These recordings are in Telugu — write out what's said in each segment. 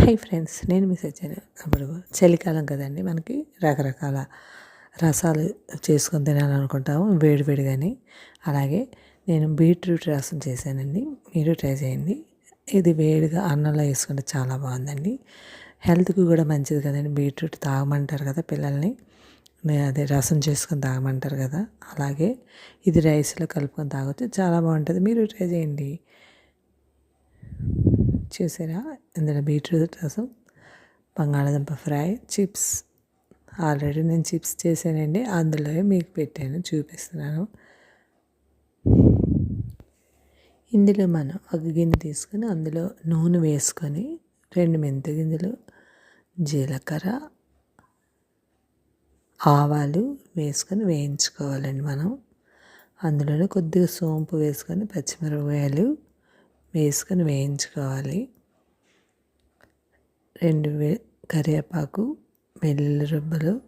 హై ఫ్రెండ్స్ నేను మిస్ వచ్చాను అప్పుడు చలికాలం కదండి మనకి రకరకాల రసాలు చేసుకొని తినాలనుకుంటాము వేడివేడిగాని. అలాగే నేను బీట్రూట్ రసం చేశానండి మీరు ట్రై చేయండి. ఇది వేడిగా అన్నంలో వేసుకుంటే చాలా బాగుందండి. హెల్త్కి కూడా మంచిది కదండి బీట్రూట్ తాగమంటారు కదా పిల్లల్ని. అదే రసం చేసుకొని తాగమంటారు కదా. అలాగే ఇది రైస్లో కలుపుకొని తాగొచ్చు చాలా బాగుంటుంది మీరు ట్రై చేయండి. చూసారా ఇందులో బీట్రూట్ రసం బంగాళాదుంప ఫ్రై చిప్స్. ఆల్రెడీ నేను చిప్స్ చేశానండి. అందులో మీకు పెట్టాను చూపిస్తున్నాను. ఇందులో మనం ఒక గిన్నె తీసుకొని అందులో నూనె వేసుకొని రెండు మెంతి గింజలు జీలకర్ర ఆవాలు వేసుకొని వేయించుకోవాలండి మనం. అందులోనే కొద్దిగా సోంపు వేసుకొని పచ్చిమిరపకాయలు వేసుకొని వేయించుకోవాలి. రెండు వే కరివేపాకు వెల్లుల్లి రుబ్బలు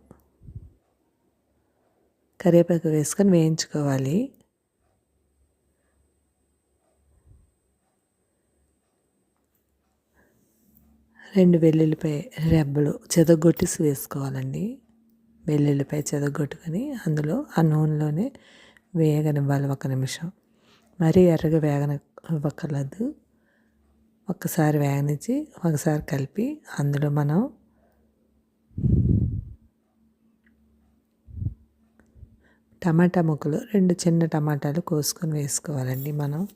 కరివేపాకు వేసుకొని వేయించుకోవాలి. రెండు వెల్లుల్లిపాయ రెబ్బలు చెదగొట్టేసి వేసుకోవాలండి. వెల్లుల్లిపాయ చెదగొట్టుకొని అందులో ఆ నూనెలోనే వేయగనివ్వాలి ఒక నిమిషం. మరీ ఎర్రగా వేగన ఇవ్వక్కర్లేదు ఒక్కసారి వేగనిచ్చి ఒకసారి కలిపి అందులో మనం టమాటా ముక్కలు రెండు చిన్న టమాటాలు కోసుకొని వేసుకోవాలండి మనం.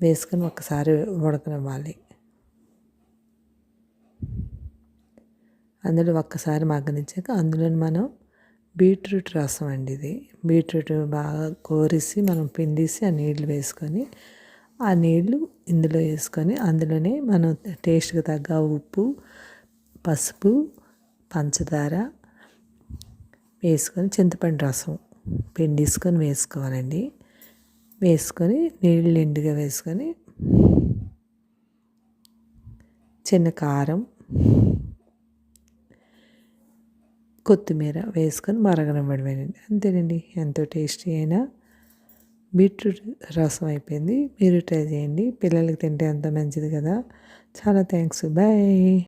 వేసుకొని ఒకసారి ఉడకనివ్వాలి. అందులో ఒక్కసారి మగ్గనిచ్చాక అందులో మనం బీట్రూట్ రసం అండి ఇది. బీట్రూట్ బాగా కోరిసి మనం పిండిసి ఆ నీళ్ళు వేసుకొని ఆ నీళ్ళు ఇందులో వేసుకొని అందులోనే మనం టేస్ట్కి తగ్గ ఉప్పు పసుపు పంచదార వేసుకొని చింతపండు రసం పిండిసుకొని వేసుకోవాలండి. వేసుకొని నీళ్ళు నిండుగా వేసుకొని చిన్న కారం కొత్తిమీర వేసుకొని మరగనివ్వడమేనండి అంతేనండి. ఎంతో టేస్టీ అయినా బీట్రూట్ రసం అయిపోయింది. మీరు ట్రై చేయండి. పిల్లలకి తింటే ఎంతో మంచిది కదా. చాలా థ్యాంక్స్. బాయ్.